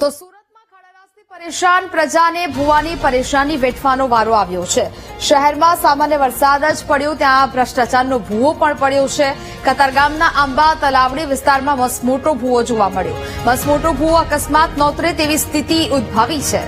તો સુરતમાં ખડરાસથી પરેશાન પ્રજાને ભુવાની પરેશાની વેઠવાનો વારો આવ્યો છે. શહેરમાં સામાન્ય વરસાદ જ પડ્યો, ત્યાં ભ્રષ્ટાચારનો ભૂવો પણ પડ્યો છે. કતારગામના આંબા, તલાવડી વિસ્તારમાં મસમોટો ભૂવો જોવા મળ્યો. મસમોટો ભૂવો અકસ્માત નોતરે તેવી સ્થિતિ ઉદ્ભવી છે.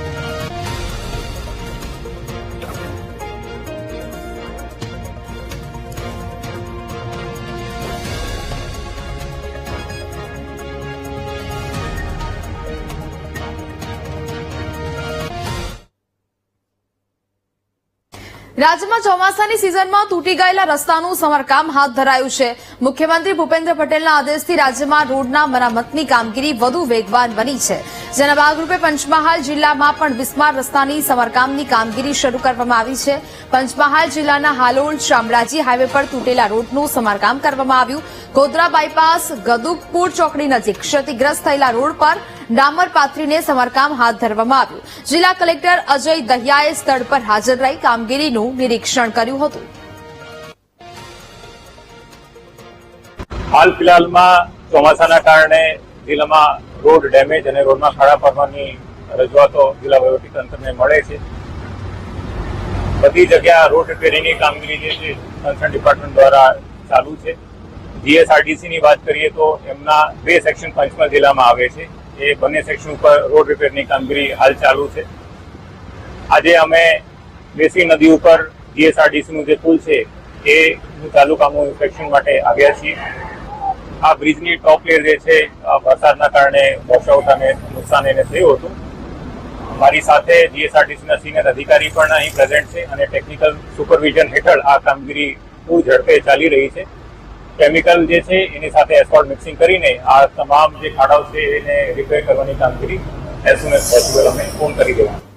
રાજ્યમાં ચોમાસાની સિઝનમાં તૂટી ગયેલા રસ્તાનું સમારકામ હાથ ધરાયું છે. મુખ્યમંત્રી ભૂપેન્દ્ર પટેલના આદેશથી રાજ્યમાં રોડના મરામતની કામગીરી વધુ વેગવાન બની છે. જેના ભાગરૂપે પંચમહાલ જિલ્લામાં પણ બિસ્માર રસ્તાની સમારકામની કામગીરી શરૂ કરવામાં આવી છે. પંચમહાલ જિલ્લાના હાલોલ, શામળાજી હાઈવે પર તૂટેલા રોડનું સમારકામ કરવામાં આવ્યું. ગોધરા બાયપાસ ગદુકપુર ચોકડી નજીક ક્ષતિગ્રસ્ત થયેલા રોડ પર ડામર પાથરીને સમારકામ હાથ ધરવામાં આવ્યું. જિલ્લા કલેક્ટર અજય દહિયાએ સ્થળ પર હાજર રહી કામગીરીનું નિરીક્ષણ કર્યું હતું. હાલ ફિલહાલમાં ચોમાસાના કારણે જિલ્લામાં રોડ ડેમેજ અને રોડમાં ખાડા પડવાની રજૂઆતો જિલ્લા વહીવટીતંત્રને મળે છે. બધી જગ્યા રોડ રિપેરિંગની કામગીરી જે છે કન્સર્ન ડિપાર્ટમેન્ટ દ્વારા ચાલુ છે. જીએસઆરટીસી ની વાત કરીએ તો એમના બે સેક્શન પંચમહાલ જિલ્લામાં આવે છે. એ બંને સેક્શન ઉપર રોડ રિપેરની કામગીરી હાલ ચાલુ છે. આજે અમે દેશી નદી ઉપર જીએસઆરડીસીનું જે પુલ છે, એ ચાલુ કામો ઇન્સ્પેક્શન માટે આવ્યા છીએ. આ બ્રિજની ટોપ લેર જે છે વરસાદના કારણે વોશઆઉટ અને નુકસાન એને થયું હતું. મારી સાથે જીએસઆરટીસીના સિનિયર અધિકારી પણ અહીં પ્રેઝન્ટ છે અને ટેકનિકલ સુપરવિઝન હેઠળ આ કામગીરી પૂર ઝડપે ચાલી રહી છે. કેમિકલ જે છે, એની સાથે એસોલ્ટ મિક્સિંગ કરીને આ તમામ જે ખાડાઓ છે, એને રિપેર કરવાની કામગીરી એઝ સુન એઝ પોસિબલ અમે ફોન કરી દેવાનું.